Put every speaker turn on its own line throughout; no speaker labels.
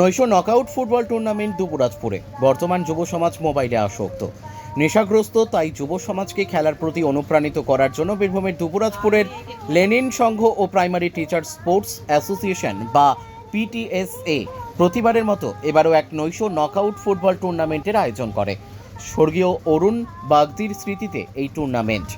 নৈশ knockout football tournament দুপুরাজপুরে। বর্তমান যুব সমাজ মোবাইলে আসক্ত। নেশাগ্রস্ত তাই যুব সমাজকে খেলার প্রতি অনুপ্রাণিত করার জন্য বীরভূমের দুপুরাজপুরের লেনিন সংঘ ও প্রাইমারি টিচার স্পোর্টস অ্যাসোসিয়েশন বা পিটিএসএ প্রতিবারের মতো এবারও এক নৈশ নকআউট ফুটবল টুর্নামেন্টের আয়োজন করে। স্বর্গীয় অরুণ বাগদির স্মৃতিতে এই টুর্নামেন্ট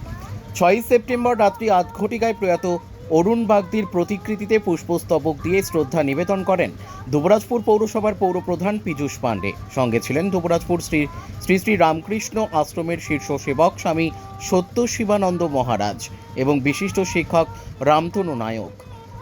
ছয়ই সেপ্টেম্বর রাত্রি আধ ঘটিকায় প্রয়াত অরুণ বাগদির প্রতিকৃতিতে পুষ্পস্তবক দিয়ে শ্রদ্ধা নিবেদন করেন দুবরাজপুর পৌরসভার পৌরপ্রধান পীযূষ পাণ্ডে। সঙ্গে ছিলেন দুবরাজপুর শ্রী শ্রী শ্রী রামকৃষ্ণ আশ্রমের শীর্ষ সেবক স্বামী সত্য শিবানন্দ মহারাজ এবং বিশিষ্ট শিক্ষক রামতনু নায়ক।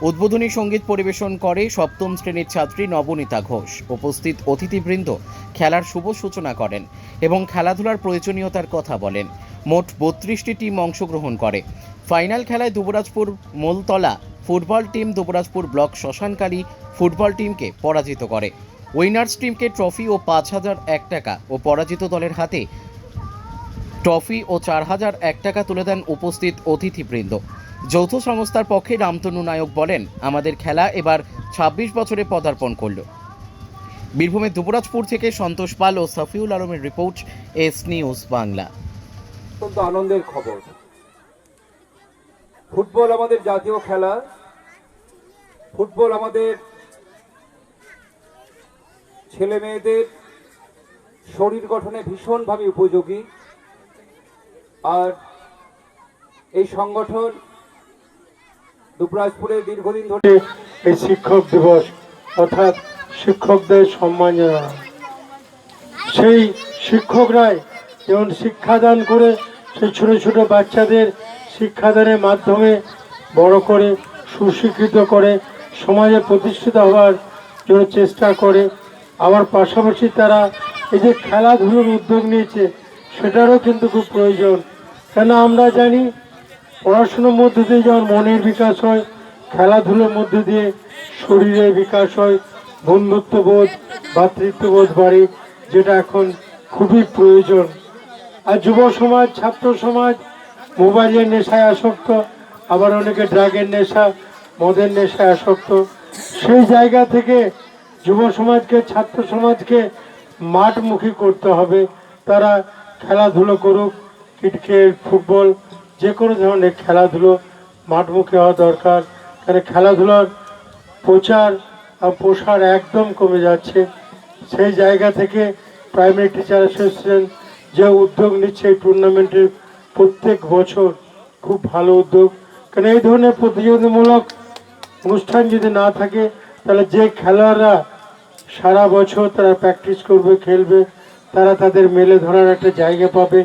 উদ্বোধনী সংগীত পরিবেশন করে সপ্তম শ্রেণির ছাত্রী নবনীতা ঘোষ। উপস্থিত অতিথিবৃন্দ খেলার শুভ সূচনা করেন এবং খেলাধুলার প্রয়োজনীয়তার কথা বলেন। মোট বত্রিশটি টিম অংশগ্রহণ করে। ফাইনাল খেলায় Dubrajpur Moltala, football team Dubrajpur block Shmashankali football টিমকে পরাজিত করে। উইনার্স টিমকে ট্রফি ও পাঁচ হাজার এক টাকা ও পরাজিত দলের হাতে ট্রফি ও চার হাজার এক টাকা তুলে দেন উপস্থিত অতিথিবৃন্দ। যৌথ সংস্থার পক্ষে রামতনু নায়ক বলেন, আমাদের খেলা এবার ২৬ বছরে পদার্পণ করল। বীরভূমের দুবরাজপুর থেকে সন্তোষ পাল ও সাফিউল আলমের রিপোর্ট, এস নিউজ বাংলা।
আনন্দের খবর। ফুটবল আমাদের জাতীয় খেলা। ফুটবল আমাদের ছেলে মেয়েদের শরীর গঠনে ভীষণভাবে উপযোগী। আর এই সংগঠন দুবরাজপুরে দীর্ঘদিন ধরে
এই শিক্ষক দিবস, অর্থাৎ শিক্ষকদের সম্মান জানানো সেই শিক্ষকরাই যেমন শিক্ষাদান করে, সেই ছোট ছোট বাচ্চাদের শিক্ষাদানের মাধ্যমে বড় করে, সুশিক্ষিত করে, সমাজে প্রতিষ্ঠিত হওয়ার জন্য চেষ্টা করে। আবার পাশাপাশি তারা এই যে খেলাধুলোর উদ্যোগ নিয়েছে, সেটারও কিন্তু খুব প্রয়োজন। কেন আমরা জানি, পড়াশুনোর মধ্যে দিয়ে যেমন মনের বিকাশ হয়, খেলাধুলোর মধ্যে দিয়ে শরীরের বিকাশ হয়, বন্ধুত্ববোধ ভ্রাতৃত্ববোধ বাড়ে, যেটা এখন খুবই প্রয়োজন। আর যুব সমাজ, ছাত্র সমাজ মোবাইলের নেশায় আসক্ত, আবার অনেকে ড্রাগের নেশা, মদের নেশায় আসক্ত। সেই জায়গা থেকে যুব সমাজকে, ছাত্র সমাজকে মাঠমুখী করতে হবে। তারা খেলাধুলো করুক, ক্রিকেট, ফুটবল, যে কোনো ধরনের খেলাধুলো মাঠমুখী হওয়া দরকার। কারণ খেলাধুলার প্রচার আর প্রসার একদম কমে যাচ্ছে। সেই জায়গা থেকে প্রাইমারি টিচার অ্যাসোসিয়েশন যে উদ্যোগ নিচ্ছে এই টুর্নামেন্টের প্রত্যেক বছর খুব ভালো উদ্যোগ। কারণ এই ধরনের প্রতিযোগিতামূলক অনুষ্ঠান যদি না থাকে, তাহলে যে খেলোয়াড়রা সারা বছর তারা প্র্যাকটিস করবে, খেলবে, তারা তাদের মেলে ধরার একটা জায়গা পাবে।